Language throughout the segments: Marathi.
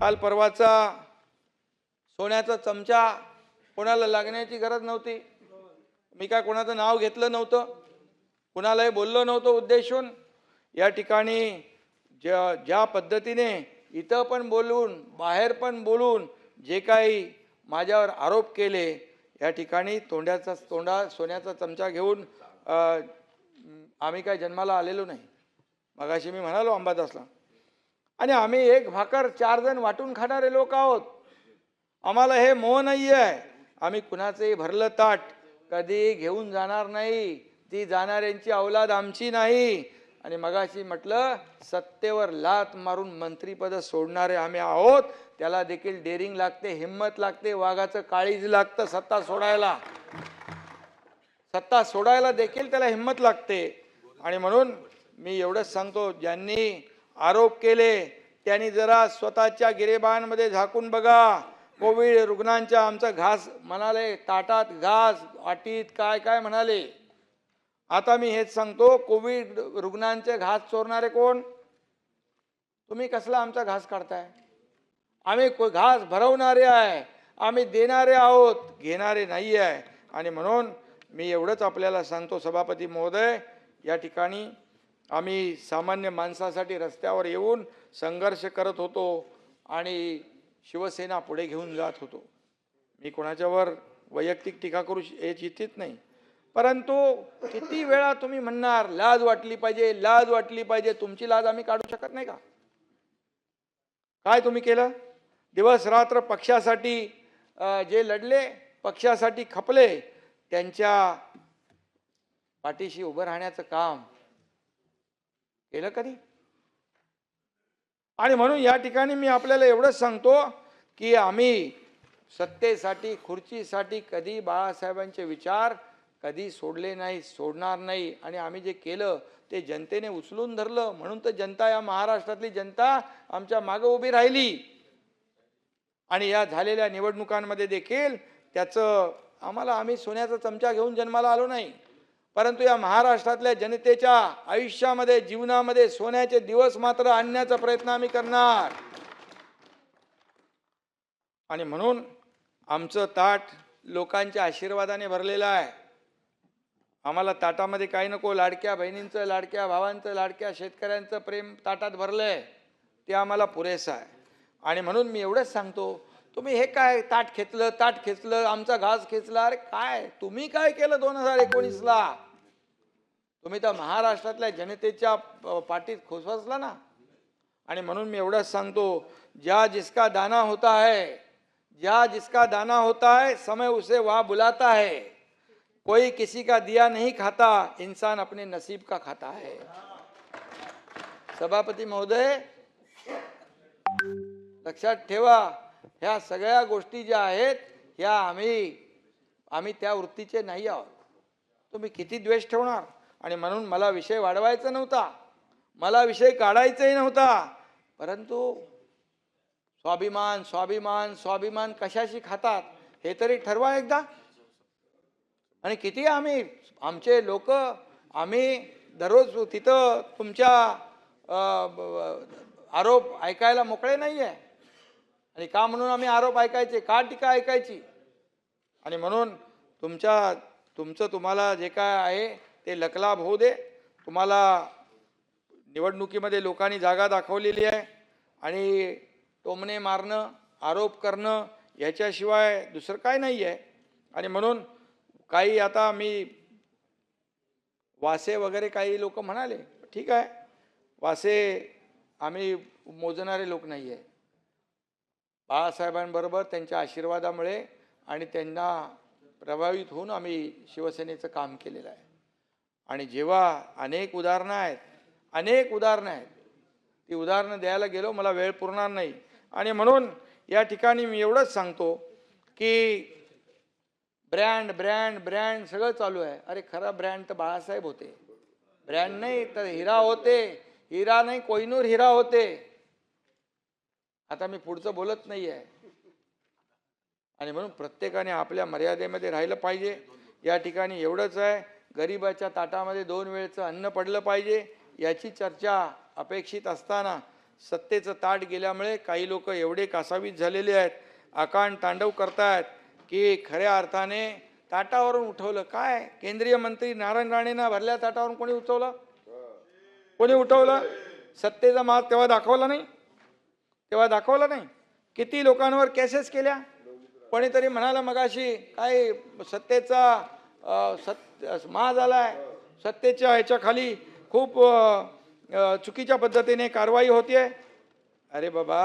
काल परवाचा सोन्याचा चमचा कोणाला लागण्याची गरज नव्हती. मी काय कोणाचं नाव घेतलं नव्हतं कुणालाही बोललो नव्हतं उद्देशून. या ठिकाणी ज्या ज्या पद्धतीने इथं पण बोलून बाहेर पण बोलून जे काही माझ्यावर आरोप केले या ठिकाणी तोंड्याचा तोंडा सोन्याचा चमचा घेऊन आम्ही काय जन्माला आलेलो नाही. मगाशी मी म्हणालो अंबादासला आणि आम्ही एक भाकर चार जण वाटून खाणारे लोक आहोत. आम्हाला हे मोह नाही आहे आम्ही कुणाचंही भरलं ताट कधी घेऊन जाणार नाही. ती जाणाऱ्यांची अवलाद आमची नाही. आणि मगाशी म्हटलं सत्तेवर लात मारून मंत्रीपद सोडणारे आम्ही आहोत. त्याला देखील डेअरिंग लागते हिंमत लागते वाघाचं काळीज लागतं सत्ता सोडायला. सत्ता सोडायला देखील त्याला हिंमत लागते. आणि म्हणून मी एवढंच सांगतो ज्यांनी आरोप केले त्यांनी जरा स्वतःच्या गिरेबांमध्ये झाकून बघा. कोविड रुग्णांच्या आमचा घास म्हणाले ताटात घास वाटीत काय काय म्हणाले. आता मी हेच सांगतो कोविड रुग्णांचे घास चोरणारे कोण? तुम्ही कसला आमचा घास काढताय? आम्ही को- घास भरवणारे आहे. आम्ही देणारे आहोत घेणारे नाही आहे. आणि म्हणून मी एवढंच आपल्याला सांगतो सभापती महोदय या ठिकाणी आम्ही सामान्य माणसासाठी रस्त्यावर येऊन संघर्ष करत होतो आणि शिवसेना पुढे घेऊन जात होतो. मी कोणाच्यावर वैयक्तिक टीका करू श- इच्छित नाही. परंतु किती वेळा तुम्ही म्हणणार लाज वाटली पाहिजे लाज वाटली पाहिजे तुमची लाज आम्ही काढू शकत नाही का? काय तुम्ही केलं? दिवस रात्र पक्षासाठी जे लढले पक्षासाठी खपले त्यांच्या पाठीशी उभं राहण्याचं काम केलं कधी? आणि म्हणून या ठिकाणी मी आपल्याला एवढंच सांगतो की आम्ही सत्तेसाठी खुर्चीसाठी कधी बाळासाहेबांचे विचार कधी सोडले नाही सोडणार नाही. आणि आम्ही जे केलं ते जनतेने उचलून धरलं. म्हणून तर जनता या महाराष्ट्रातली जनता आमच्या मागं उभी राहिली. आणि या झालेल्या निवडणुकांमध्ये देखील त्याचं आम्हाला आम्ही सोन्याचा चमचा घेऊन जन्माला आलो नाही. परंतु या महाराष्ट्रातल्या जनतेच्या आयुष्यामध्ये जीवनामध्ये सोन्याचे दिवस मात्र आणण्याचा प्रयत्न आम्ही करणार. आणि म्हणून आमचं ताट लोकांच्या आशीर्वादाने भरलेलं आहे. आम्हाला ताटामध्ये काही नको लाडक्या बहिणींचं लाडक्या भावांचं लाडक्या शेतकऱ्यांचं प्रेम ताटात भरलंय ते आम्हाला पुरेसं आहे. आणि म्हणून मी एवढंच सांगतो तुम्ही हे काय ताट खेचलं ताट खेचलं आमचा घास खेचला? अरे काय? तुम्ही काय केलं दोन हजार एकोणीसला? तुम्ही तर महाराष्ट्रातल्या जनतेच्या पाठीत खुसवसला ना. आणि म्हणून मी एवढंच सांगतो ज्या जिसका दाना होता है ज्या जिसका दाना होता है समय उसे वहाँ बुलाता है। कोई किसी का दिया नहीं खाता इंसान अपने नसीब का खाता है। सभापती महोदय लक्षात ठेवा ह्या सगळ्या गोष्टी ज्या आहेत ह्या आम्ही आम्ही त्या वृत्तीचे नाही आहोत. तुम्ही किती द्वेष ठेवणार? आणि म्हणून मला विषय वाढवायचा नव्हता. मला विषय काढायचाही नव्हता. परंतु स्वाभिमान स्वाभिमान स्वाभिमान कशाशी खातात हे तरी ठरवा एकदा. आणि किती आम्ही आमचे लोक आम्ही दररोज तिथं तुमच्या आरोप ऐकायला मोकळे नाही आहे आणि का म्हणून आम्ही आरोप ऐकायचे? का टीका ऐकायची? आणि म्हणून तुमच्या तुमचं तुम्हाला जे काय आहे ते लकलाभ होऊ दे. तुम्हाला निवडणुकीमध्ये लोकांनी जागा दाखवलेली आहे. आणि टोमणे मारणं आरोप करणं ह्याच्याशिवाय दुसरं काय नाही आहे. आणि म्हणून काही आता मी वासे वगैरे काही लोक म्हणाले ठीक आहे. वासे आम्ही मोजणारे लोक नाही आहे. बाळासाहेबांबरोबर त्यांच्या आशीर्वादामुळे आणि त्यांना प्रभावित होऊन आम्ही शिवसेनेचं काम केलेलं आहे. आणि जेव्हा अनेक उदाहरणं आहेत अनेक उदाहरणं आहेत ती उदाहरणं द्यायला गेलो मला वेळ पुरणार नाही. आणि म्हणून या ठिकाणी मी एवढंच सांगतो की ब्रँड ब्रँड ब्रँड सगळं चालू आहे. अरे खरा ब्रँड तर बाळासाहेब होते. ब्रँड नाही तर हिरा होते. हिरा नाही कोहिनूर हिरा होते. आता मी पुढचं बोलत नाही आहे आणि म्हणून प्रत्येकाने आपल्या मर्यादेमध्ये राहिलं पाहिजे. या ठिकाणी एवढंच आहे गरिबाच्या ताटामध्ये दोन वेळचं अन्न पडलं पाहिजे याची चर्चा अपेक्षित असताना सत्तेचं ताट गेल्यामुळे काही लोक एवढे कासावीस झालेले आहेत आकांड तांडव करतायत की खऱ्या अर्थाने ताटावरून उठवलं. काय? केंद्रीय मंत्री नारायण राणेंना भरल्या ताटावरून कोणी उठवलं कोणी उठवलं? सत्तेचा मात तेव्हा दाखवला नाही? तेव्हा दाखवला नाही. किती लोकांवर केसेस केल्या? कोणीतरी म्हणाला मगाशी काय सत्तेचा सत् मा झाला आहे सत्तेच्या ह्याच्या खाली खूप चुकीच्या पद्धतीने कारवाई होते अरे बाबा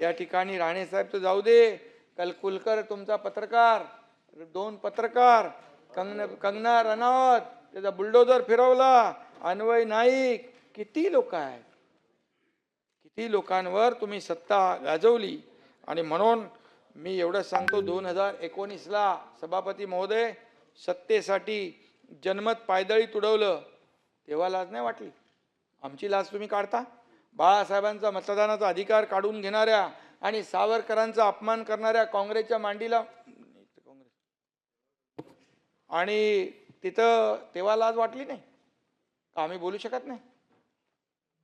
या ठिकाणी राणेसाहेब तर जाऊ दे. कल कुलकर तुमचा पत्रकार दोन पत्रकार कंगना कंगना रनावत त्याचा बुलडोजर फिरवला अन्वय नाईक किती लोक आहेत? ही लोकांवर तुम्ही सत्ता गाजवली. आणि म्हणून मी एवढं सांगतो दोन हजार एकोणीसला सभापती महोदय सत्तेसाठी जनमत पायदळी तुडवलं तेव्हा लाज नाही वाटली. आमची लाज तुम्ही काढता. बाळासाहेबांचा मतदानाचा अधिकार काढून घेणाऱ्या आणि सावरकरांचा अपमान करणाऱ्या काँग्रेसच्या मांडीला आणि तिथं तेव्हा लाज वाटली नाही. का आम्ही बोलू शकत नाही?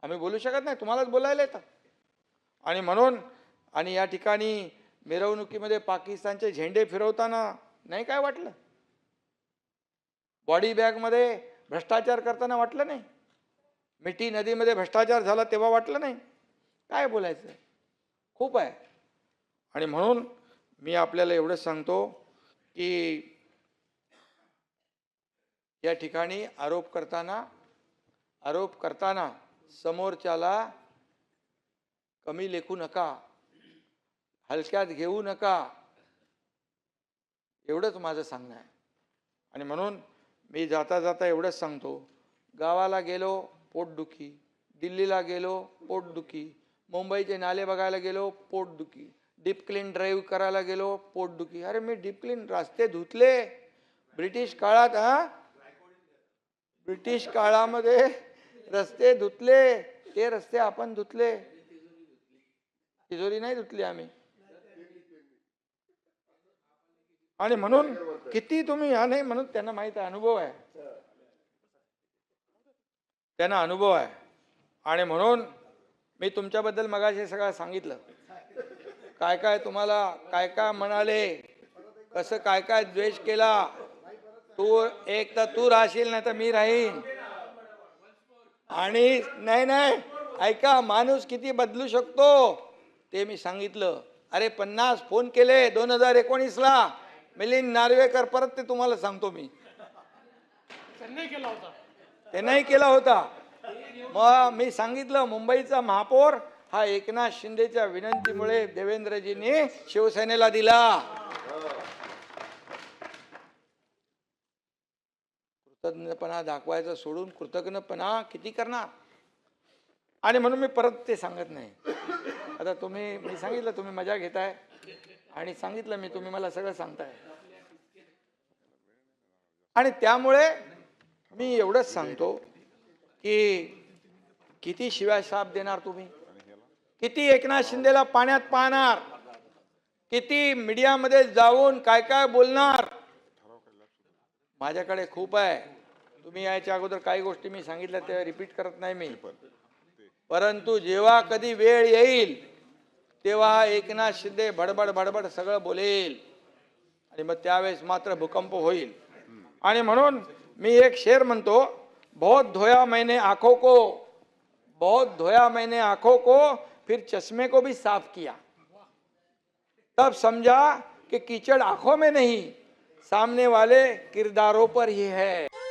आम्ही बोलू शकत नाही तुम्हालाच बोलायला येतं. आणि म्हणून आणि या ठिकाणी मिरवणुकीमध्ये पाकिस्तानचे झेंडे फिरवताना नाही काय वाटलं? बॉडी बॅगमध्ये भ्रष्टाचार करताना वाटलं नाही? मिठी नदीमध्ये भ्रष्टाचार झाला तेव्हा वाटलं नाही? काय बोलायचं? खूप आहे. आणि म्हणून मी आपल्याला एवढंच सांगतो की या ठिकाणी आरोप करताना आरोप करताना समोरच्याला कमी लेखू नका. हलक्यात घेऊ नका. एवढंच माझं सांगणं आहे. आणि म्हणून मी जाता जाता एवढंच सांगतो. गावाला गेलो पोटदुखी दिल्लीला गेलो पोटदुखी मुंबईचे नाले बघायला गेलो पोटदुखी डीप क्लीन ड्राईव्ह करायला गेलो पोटदुखी अरे मी डीप क्लीन रस्ते धुतले. ब्रिटिश काळात हा? ब्रिटिश काळामध्ये रस्ते धुतले ते रस्ते आपण धुतले. तिजोरी नाही धुतली आम्ही. आणि म्हणून किती तुम्ही हा नाही म्हणून त्यांना माहीत आहे अनुभव आहे. त्यांना अनुभव आहे. आणि म्हणून मी तुमच्याबद्दल मगाशी सगळं सांगितलं. काय काय तुम्हाला काय काय म्हणाले कसं काय काय द्वेष केला तू एक तर तू राहशील नाही तर मी राहीन. आणि नाही नाही ऐका माणूस किती बदलू शकतो? ते मी सांगितलं. अरे पन्नास फोन केले दोन हजार एकोणीसला. मिलिंद नार्वेकर परत ते तुम्हाला सांगतो मी. ते नाही केला होता. मग मी सांगितलं मुंबईचा महापौर हा एकनाथ शिंदेच्या विनंतीमुळे देवेंद्रजींनी शिवसेनेला दिला. कृतज्ञपणा दाखवायचं सोडून कृतज्ञपणा किती करणार? आणि म्हणून मी परत ते सांगत नाही. आता तुम्ही मी सांगितलं तुम्ही मजा घेताय. आणि सांगितलं मी तुम्ही मला सगळं सांगताय. आणि त्यामुळे मी एवढंच सांगतो की किती शिवाय साप देणार तुम्ही? किती एकनाथ शिंदेला पाण्यात पाहणार? किती मीडियामध्ये जाऊन काय काय बोलणार? माझ्याकडे खूप आहे. तुम्ही याच्या अगोदर काही गोष्टी मी सांगितल्या त्या रिपीट करत नाही मी. परंतु जेव्हा कधी वेळ येईल तेव्हा एकनाथ शिंदे भडबड भडबड सगळं बोलेल. आणि मग त्यावेळेस मात्र भूकंप होईल. आणि म्हणून मी एक शेर म्हणतो बहुत धोया मैंने आंखों को बहुत धोया मैंने आंखों को फिर चश्मे को भी साफ किया। तब समझा कि कीचड़ आंखों में नहीं सामने वाले किरदारों पर ही है।